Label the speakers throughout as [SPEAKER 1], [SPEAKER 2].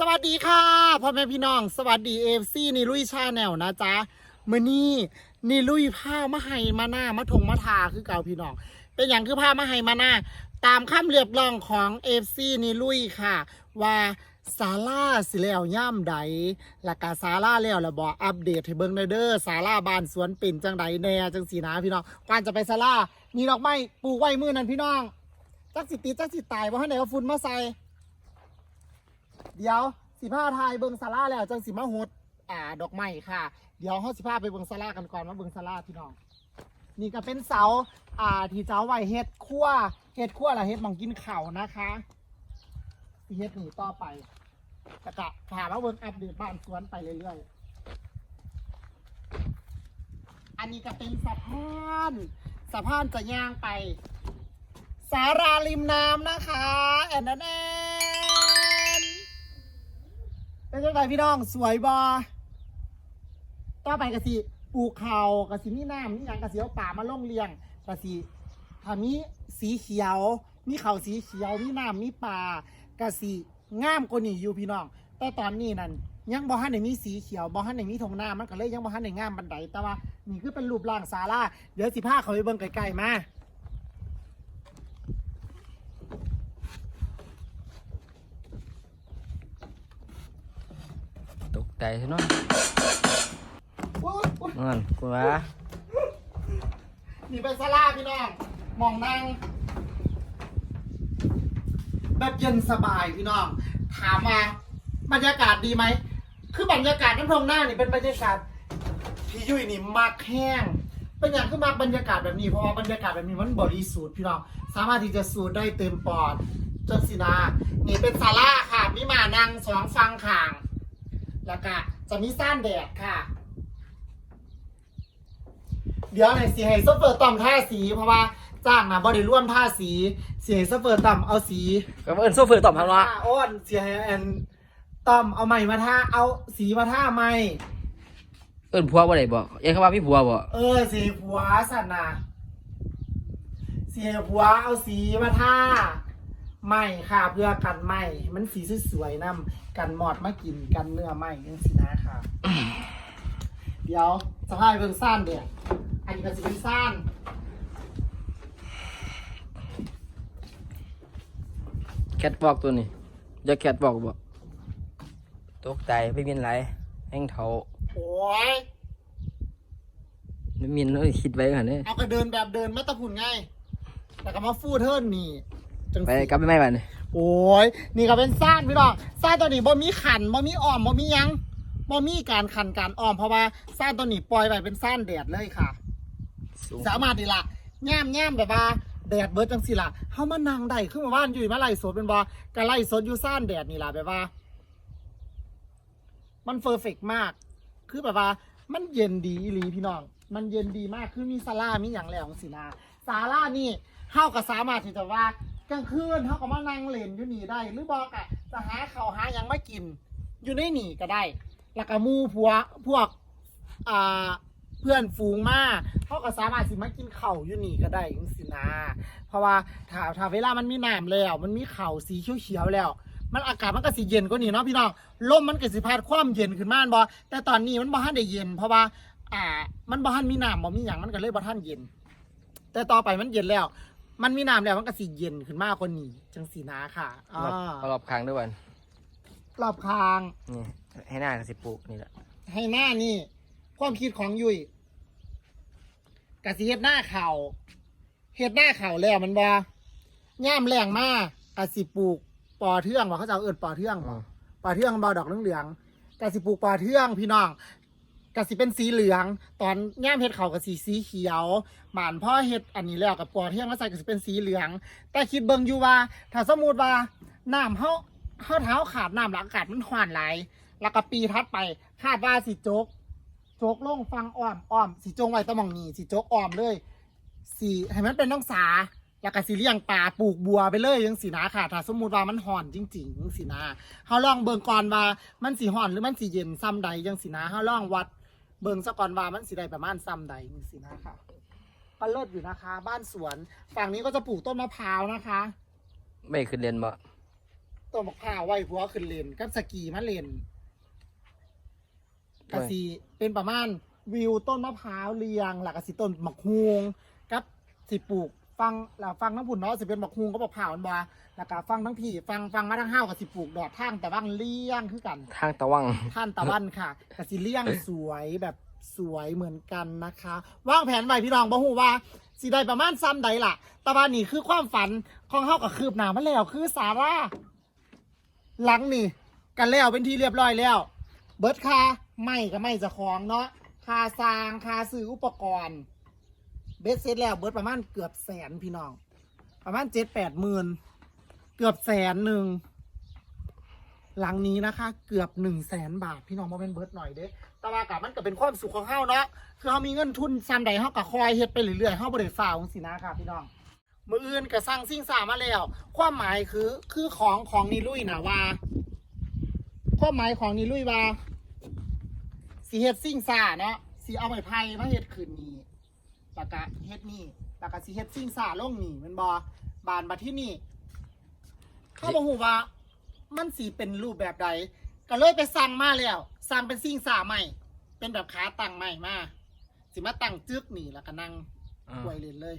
[SPEAKER 1] สวัสดีค่ะพ่อแม่พี่น้อง สวัสดีเอฟซีนี่ลุยชาแนลนะจ๊ะมื่อนี้นี่ลุยผ้ามาให้มาหน้ามาทงมาทาคือเก่าพี่น้อง เป็นอย่างคือผ้ามาให้มาหน้า ตามคำเรียบร้องของเอฟซีนี่ลุยค่ะ ว่าซาร่าสิแล้วย่ำใดและกาซาร่าแล้วแล้วบออัปเดตให้เบิ่งหน่อยเด้อซาร่าบานสวนเป็นจังใดแน่จังสีนะพี่น้องก่อนจะไปซาร่ามีดอกไม้ปลูกไว้มือนั้นพี่น้องจักสิติดจักสิตายว่าให้ไหนเอาฝุ่นมาใส่ เดี๋ยวสิผ้าทายเบิงซาร่าแล้วจังสิมาหดอ่า ดอกไม้ค่ะ เดี๋ยวเขาสิผ้าไปเบิงซาร่ากันก่อนว่าเบิงซาร่าพี่น้อง นี่ก็เป็นเสาอ่าที่เจ้าไว้เฮ็ดขั้วเฮ็ดขั้วละเฮ็ดหมองกินเข่านะคะเฮ็ดหนีต่อไปแต่กะถามว่าเบิงอัปเดตบ้านสวนไปเรื่อยๆ อันนี้ก็เป็นสะพานสะพานจะย่างไปสาราริมน้ำนะคะแอนนแอน เป็นยังไงพี่น้องสวยบอต่อไปกะสิปลูกเขากะสิมีน้ำนี่ยังกะสิเอาป่ามาล่งเลียงกะสิถ้ามีสีเขียว มีเขาสีเขียวมีน้ำมีป่ากะสิงามกว่านี่อยู่พี่น้อง แต่ตอนนี้นั่นยังบ่ฮันได้มีสีเขียวบ่ฮันได้มีทงหน้ามันก็เลยยังบ่ฮันได้งามบันไดแต่ว่านี่คือเป็นรูปร่างศาลาเดี๋ยวสิพาเขาไปเบิ่งไกลๆมา
[SPEAKER 2] ตกใจใช่เนาะ
[SPEAKER 1] โอ๊ยโอ๊ย
[SPEAKER 2] นั่นกูว่า
[SPEAKER 1] นี่เป็นศาลาพี่น้องมองนั่งแบบเย็นสบายพี่น้อง ถามมาบรรยากาศดีไหม คือบรรยากาศน้ำพงหน้านี่เป็นบรรยากาศพี่ยุ้ยนี่มักแห้ง เป็นอย่างคือมักบรรยากาศแบบนี้เพราะว่าบรรยากาศแบบนี้มันบริสุทธิ์พี่น้องสามารถที่จะสูดได้เต็มปอดจนสินานี่เป็นศาลาค่ะมีมานั่งสองฟังข่าง แล้วก็จะมีซ่านแดดค่ะ เดี๋ยวไหนสีให้โซเฟอร์ต่อมท่าสีเพราะว่าจ้างนะบริร่วมท่าสีสีให้โซเฟอร์ต่อมเอาสี
[SPEAKER 2] ก็เอิ้นโซเฟอร์ตอบทางว่า
[SPEAKER 1] ท่า อ้อนสีให้แอนต่อมเอาใหม่มาท่าเอาสีมาท่าใหม่
[SPEAKER 2] เอิ้นผัวบ่ได้บ่ยังเขาว่ามีผัวบ่
[SPEAKER 1] เออสีผัวสันนะสีให้ผัวเอาสีมาท่า ใหม่ค่ะเพื่อกันไหมมันสีสวยๆนํกันหมอดมากินกันเนื้อไหมยังสีนะค่ะ เดี๋ยวสภาพเบิ่งซ่านเดี๋ยวอันนี้ก็จะเป็นซ่าน
[SPEAKER 2] แคทบอกตัวนี้จะแคทบอกบ่ตกใจไม่มีไรแห้งเถา
[SPEAKER 1] โอ้ย
[SPEAKER 2] ไม่มีเลยคิดไว้กันเนี่ย
[SPEAKER 1] เอากระเดินแบบเดินมาตะพุ่นไงแต่ก็มาฟูเทิร์นนี่ จัง
[SPEAKER 2] ไป
[SPEAKER 1] สิ
[SPEAKER 2] กลับไปไม่บัดนี่
[SPEAKER 1] โอ้ยนี่ก็เป็นซ่านพี่น้องซ่านตัวนี้บ่มีขันบ่มีอ้อมบ่มีหยังบ่มีการขันการอ้อมเพราะว่าซ่านตัวนี้ปล่อยไปเป็นซ่านแดดเลยค่ะ
[SPEAKER 2] สูง
[SPEAKER 1] สามารถดีละย่ามย่ามแบบว่าแดดเบิดจังสิล่ะเฮามานั่งได้ขึ้นมาบ้านอยู่มาไล่สดเป็นบ่ก็ไล่สดอยู่ซ่านแดดนี่ล่ะแบบว่า มันเฟอร์เฟกมาก คือแบบว่า มันเย็นดีอีหลีพี่น้อง มันเย็นดีมากคือมีซาร่ามีอย่างแล้วของสินาซาร่านี่เฮาก็สามารถที่จะว่า กลางคืนเฮาก็มานั่งเล่นอยู่นี่ได้ หรือบอกอะจะหาเขาวหาหยังไมากิน อยู่ในนี่ก็ได้ แล้วก็หมู่ผัวพวกอ่าเพื่อนฝูงมาเขาก็สามารถสิมากินเข่าวอยู่นี่ก็ได้จังสินะเพราะว่าถ้าถ้าเวลามันมีน้ำแล้ว มันมีเข่าวสีเขียวๆแล้ว มันอากาศมันก็สิเย็นกว่านี้เนาะพี่น้องลมมันก็สิพัดความเย็นขึ้นมาบ่แต่ตอนนี้มันบ่ทันได้เย็น เพราะว่าอ่ามันบ่ทันมีน้ำบ่มีหยังมันก็เลยบ่ทันเย็น แต่ต่อไปมันเย็นแล้ว มันมีน้ำแล้วมันก็สิเย็นขึ้นมากกว่านี้จังสีนาค่ะอ่าร
[SPEAKER 2] อบรอบคางด้วยวัน
[SPEAKER 1] รอบคาง
[SPEAKER 2] นี่ให้หน้าก็สิปลูกนี่แหละ
[SPEAKER 1] ให้หน้านี่ ความคิดของยุยกะสิเฮ็ดหน้าเข่าเฮ็ดหน้าเข่าแล้วมันบ่ย่ามแรงมากกะสิปลูกปอเทืองว่าเขาจะเอาเอิ้นปอเทืองบ่ปอเทืองบ่ดอกเหลืองๆกะสิปลูกปอเทืองพี่น้อง กะสิเป็นสีเหลือง ตอนย่ามเฮ็ดเข่ากะสิสีเขียวหมานพ่อเฮ็ดอันนี้แล้วกับปอเทืองแล้วใส่กะสิเป็นสีเหลือง แต่คิดเบิ่งอยู่ว่า ถ้าสมมุติว่าน้ำเฮาเฮาเท้าขาดน้ำแล้วอากาศมันร้อนไหลแล้วก็ปีทัดไปคาดว่าสิโจกโจกลงฟังอ้อมอ้อมสิจงไว้ตะมองนี่สิโจกอ้อมเลยสีให้มันเป็นน้องสาแล้วก็สิเลี้ยงปลาปลูกบัวไปเลยยังสีนาค่ะ ถ้าสมมุติว่ามันห่อนจริงๆจังสีนาเฮาลองเบิ่งก่อนว่ามันสิห่อนหรือมันสิเย็นซ้ำใดจังสีนาเฮาลองวัด เบิ่งซะก่อนว่ามันสิได้ประมาณซ้ำใดจังสีนาค่ะก็เลิศอยู่นะคะ บ้านสวน ฝั่งนี้ก็จะปลูกต้นมะพร้าวนะคะ
[SPEAKER 2] ไม่ขึ้นเรียนบ่
[SPEAKER 1] ต้นมะพร้าวไว้ผัวขึ้นเลนกับสกีมาเลนกะสีเป็นประมาณวิวต้นมะพร้าวเรียงหลักกะสีต้นมะฮวงกับสิปลูก ฟังแล้วฟังทั้งผุนเนาะสิเป็นมะฮวงก็มะพร้าวมันบ่แล้วก็ฟังทั้งพี่ ฟังฟังมาทั้งห้าวกับสิปลูกดอกทางแต่ว่างเลี้ยงคือกัน
[SPEAKER 2] ทางตะวัง
[SPEAKER 1] ท่านตะวันค่ะกสิเลี่ยงสวยแบบสวยเหมือนกันนะคะวางแผนไว้พี่น้องบ่ฮู้ว่าสิได้ประมาณซ้ำใดล่ะแตะวันนี่คือความฝันของเฮากับคืบหน้ามาแล้วคือสาราหลังนี่กันแล้วเป็นที่เรียบร้อยแล้ว เบิดค่าไม่ก็ไม่จะของเนาะค่าสร้างค่าซื้ออุปกรณ์ เบ็ดเสร็จแล้วเบิดประมาณเกือบแสนพี่น้อง ประมาณเจ็ดแปดหมื่นเกือบแสนหนึ่งหลังนี้นะคะ เกือบหนึ่งแสนบาทพี่น้องมาเป็นเบิร์ดหน่อยเด้แต่ว่ากับมันก็เป็นความสุขของเฮาเนาะคือเฮามีเงินทุนซ้ำใดเฮาก็คอยเฮ็ดไปเรื่อยๆเฮาบ่ได้ฝ่าของสินะครับพี่น้องมืออื่นก็สร้างสิ่งสามาแล้ว ความหมายคือคือของของนิลุยนะว่าความหมายของนิลุยว่าสิเฮ็ดสิ่งสาเนาะสิเอาไม้ไผ่มาเฮ็ดคืนนี้ แล้วก็เฮ็ดนี่แล้วก็สิเฮ็ดสิ่งสาลงนี่แมันบ่บานบัดที่นี่เขาบอกว่า มันสีเป็นรูปแบบใดก็เลยไปสั่งมาแล้วสั่งเป็นสิ่งสาใหม่ เป็นแบบขาตั้งใหม่มาสิมาตั้งจึกนี่แล้วก็นั่ง
[SPEAKER 2] อ่า
[SPEAKER 1] ควยเล่นเลย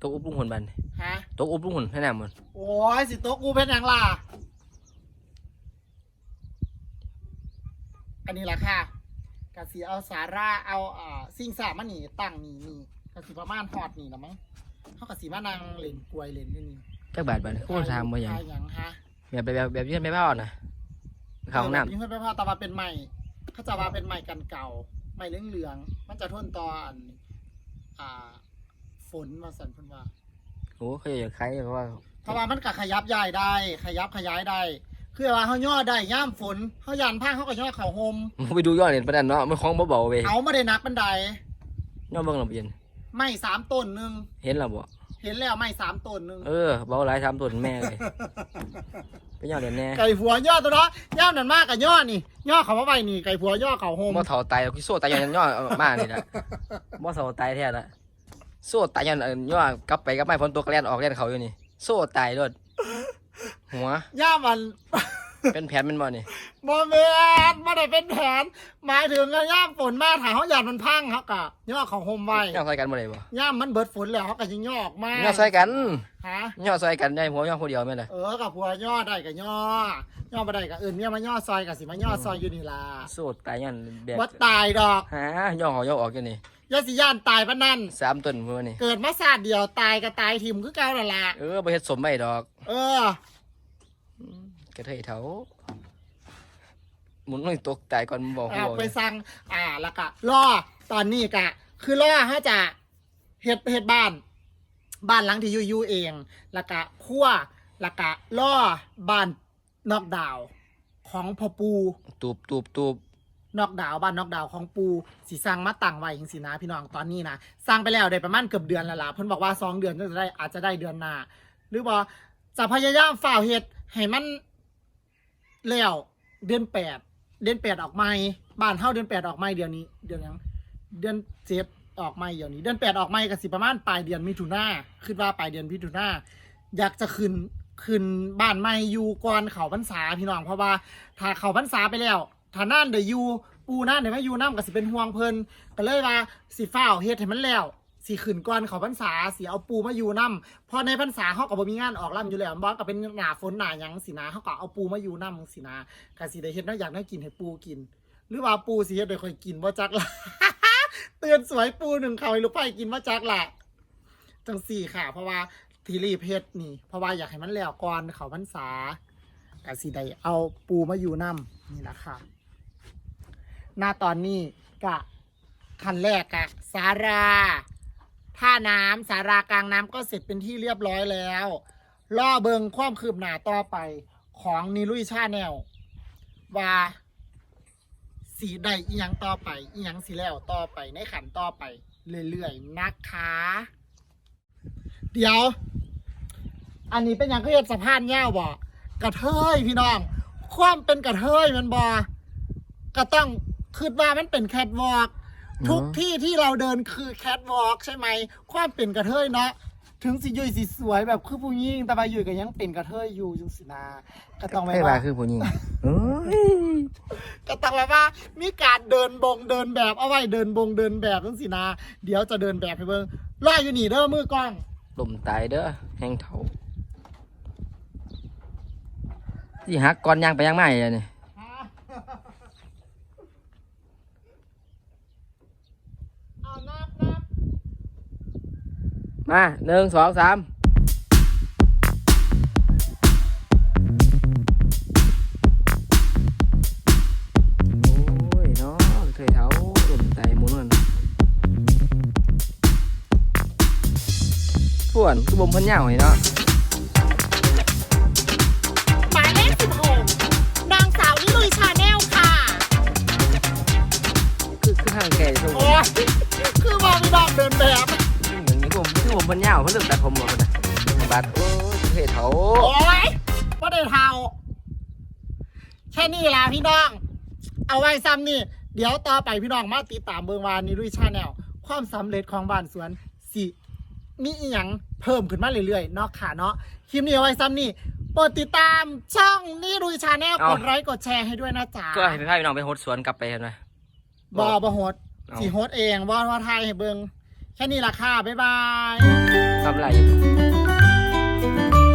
[SPEAKER 2] ตกอุบลุงหุ่นบัน
[SPEAKER 1] ฮะ
[SPEAKER 2] ตกอุบลุงหุ่นให้แน่มัน
[SPEAKER 1] โอ้ยสิโต๊ะกูเป็นหยังล่ะ อันนี้ละค่ะกะสีเอาสาราเอาอ่าสิ่งสามานี่ตั้งนี่นี่ กะสีประมาณฮอดนี่ละมั้งเขากะสีมานั่งเล่นกลวยเล่นนี่นี่
[SPEAKER 2] จักบาทบันโคตรทำมาอย่าง
[SPEAKER 1] ทหยังฮะ
[SPEAKER 2] แบบแบบแบบแบบยื่นไม่พอนะเข้าห้องน้
[SPEAKER 1] ยิ่งขึ้นไปพอตาว่าเป็นใหม่เขาจะว่าเป็นใหม่กันเก่าใหม่เหลืองๆมันจะทนต่ออันอ่าฝนมาสันเพิ่นว่าำ
[SPEAKER 2] โอ้เขาอยากใครเพราะว่า
[SPEAKER 1] เพราะว่ามันก็ขยับย้ายได้ ขยับขยายได้คือว่าเขาย่อได้ย่ามฝนเขายานผ้าเขาก็ย่อเขาห่ม
[SPEAKER 2] มึงไปดูยอดเห็นประเด็นเนาะมันคล้องเบาๆไป
[SPEAKER 1] เอาไม่ได้นักบันได
[SPEAKER 2] ยอดเบิ่งลำเอียน
[SPEAKER 1] ไม่สามต้นหนึ่ง
[SPEAKER 2] เห็นแล้วบ่
[SPEAKER 1] เห็นแล้วไม่สามต้นหนึ่ง
[SPEAKER 2] เออเบาหลายทำตัวแม่เลยไปยอดเด่นแน่
[SPEAKER 1] ไก่ผัวย่อตัวเนาะย่ามนั่นมากกับย่อนี่ย่อเขามาไว้นี่ไก่ผัวย่อเขาห่ม
[SPEAKER 2] บ่เท่าตายคิโซ่ตายยันย่อมากนี่ละบ่เท่าตายแท้ละโซ่ตายยันย่อกลับไปกลับมาฝนตกแล่นออกแล่นเขาอยู่นี่ โซ่ตายด้วยหัว
[SPEAKER 1] ย่ามัน
[SPEAKER 2] เป็นแผนเป็นบ่นี่
[SPEAKER 1] บอเมนไม่ได้เป็นแผนหมายถึงว่าย่ามฝนมาถ่ายเขาหยาดมันพังเขากะย่อเขาห่มไว้
[SPEAKER 2] ย่อใส่กันบ่ได้บ่
[SPEAKER 1] ย่ามมันเบิดฝนแล้วเขาก็ยิงย่อออกมา
[SPEAKER 2] ย่อใส่กัน
[SPEAKER 1] ฮะ
[SPEAKER 2] ย่อใส่กันได้หัวย่อคนเดียวแม่นล่ะ
[SPEAKER 1] เออกับผัวย่อได้กับย่อย่อมาได้กับอื่นเนี่ยมาย่อซอยกับสิมาย่อซอยอยู่นี่ล่ะ
[SPEAKER 2] โซ่ตายยันแบบ
[SPEAKER 1] ว่าตายดอก
[SPEAKER 2] ฮะย่อเขาย่อออกอยู่นี่
[SPEAKER 1] ยาสิย่านตายปะนั่น
[SPEAKER 2] สามต้นมื้อนี่
[SPEAKER 1] เกิดมาศาสตร์เดียวตายก็ตายทิมคือเก่านั่นล่ะ
[SPEAKER 2] เออบ่เฮ็ดสมไว้ดอก
[SPEAKER 1] เออ
[SPEAKER 2] กระเทยเถาหมุนลงตกตายก่อนมึงบอก
[SPEAKER 1] เอา
[SPEAKER 2] หัว
[SPEAKER 1] ไปสั่งอ่าแล้วก็ล่อตอนนี้กะ คือล่อเขาจะเฮ็ดเฮ็ดบ้าน บ้านหลังที่อยู่อยู่เองแล้วก็คั่วแล้วก็ล่อบ้านนอกดาวของพ่อปู
[SPEAKER 2] ตูบตูบตูบ
[SPEAKER 1] นอกดาวบ้านนอกดาวของปูสีสร้างมาตั้งไว้จังสินะพี่น้องตอนนี้นะสร้างไปแล้วได้ประมาณเกือบเดือนแล้วล่ะเพิ่นบอกว่าสองเดือนก็จะได้อาจจะได้เดือนหน้าหรือว่าจะพยายามฝ่าเฮ็ดให้มัน แล้วเดือนแปดเดือนแปดออกใหม่บ้านเฮาเดือนแปดออกใหม่เดือนนี้ เดือนยังเดือนเจ็ดออกใหม่เดี๋ยวนี้ เดือนแปดออกใหม่ก็สิประมาณปลายเดือนมิถุนาคิดว่าปลายเดือนมิถุนาอยากจะขึ้นขึ้นบ้านใหม่อยู่ก่อนเขาพรรษาพี่น้องเพราะว่าถ้าเขาพรรษาไปแล้วถ้านั่นเดี๋ยวอยู่ปูนั่นเดี๋ยวไม่อยู่น้ำก็สิเป็นห่วงเพิ่นก็เลยว่าสิฟ้าวเฮ็ดให้มันแล้ว สิขึ้นก่อนเขาพรรษาสิเอาปูมาอยู่น้ำพอในพรรษาเขาก็บ่มีงานออกล่ำอยู่แล้วบ่ก็เป็นหนาฝนหนาหยังสินะเขาก็เอาปูมาอยู่น้ำสินะก็สิได้เฮ็ดแนวอยากได้กินให้ปูกิน หรือว่าปูสิเฮ็ดให้ค่อยกินบ่จักล่ะ เตือนสวยปูหนึ่งเขาให้ลูกไผ่กินบ่จักล่ะจังสี่ค่ะ เพราะว่าทีรีเพชรนี่ เพราะว่าอยากให้มันแล้วก่อนเขาพรรษากสิได้เอาปูมาอยู่น้ำนี่แหละค่ะหน้าตอนนี้กะคันแรกกะสารา ท่าน้ำสารากลางน้ำก็เสร็จเป็นที่เรียบร้อยแล้วล่อเบิงความคืบหน้าต่อไปของนิลุยชาแนลว่าสีใดอีหยังต่อไปอีหยังสีแล้วต่อไปในขันต่อไป เรื่อยๆนะคะ เดี๋ยว อันนี้เป็นยังก็เฮ็ดสะพานยาวบ่กระเทยพี่น้อง ความเป็นกระเทยมันบอก็ต้องคิดว่ามันเป็นแคทวอล์ก ทุกที่ที่เราเดินคือแคทวอล์กใช่ไหม ความเป็นกระเทยเนาะถึงสิยุยสิสวยแบบคือผู้หญิงแต่ว่ายุยก็ยังเป็นกระเทยอยู่จังสินะก็ต้อง
[SPEAKER 2] ไม่
[SPEAKER 1] ไม่
[SPEAKER 2] ว่า
[SPEAKER 1] ว่า
[SPEAKER 2] คือผู้หญิงเอ้ย
[SPEAKER 1] ก็ต้องแบบว่า มีการเดินบงเดินแบบเอาไว้เดินบงเดินแบบจังสินะเดี๋ยวจะเดินแบบให้เบิ่งรออยู่นี่เด้อมือกล้อง
[SPEAKER 2] ลมตายเด้อแห้งเถาสิหักก่อนย่างไปย่างมาอีกแล้วนี่
[SPEAKER 1] เอานับนับ
[SPEAKER 2] มาหนึ่งสองสามโอ้ยเนาะเคยเท้าลมตายหมุนมันส่วนคือบ่มเพันเหยาวนี่เนาะ
[SPEAKER 1] หมายเลขสิบหกนางสาวนิลุยชาแนลค่ะ
[SPEAKER 2] คือคือทางแก่ทุกค
[SPEAKER 1] โอ้
[SPEAKER 2] น
[SPEAKER 1] ยคือมองไม่บอกเดินแบบ
[SPEAKER 2] อย่าง นี้ผมคือผมเพันเหยาเพิ่นเริ่มตัดผมหมดเลยบัดโอ้ยเคยเท้า
[SPEAKER 1] โอ้ยว่ได้เท่า แค่นี้ล่ะพี่น้อง เอาไว้ซ้ำนี่ เดี๋ยวต่อไปพี่น้องมาติดตามเบิงวานนี้ด้วยชาแนลความสำเร็จของบ้านสวนสิมีอีหยังเพิ่มขึ้นมาเรื่อยๆเนาะค่ะเนาะคลิปนี้เอาไว้ซ้ำนี่โปรดติดตามช่องนี่รุยชาแนลกดไลค์กดแชร์ให้ด้วยนะจ๊ะ
[SPEAKER 2] ก็ให้พี่พาพี่น้องไปโฮสสวนกลับไปเห็นไหม
[SPEAKER 1] บอบอโฮดสีโฮดเองบอว่าไทยให้เบิง แค่นี้ละค่ะ บ๊ายบาย
[SPEAKER 2] ทำไรอยู่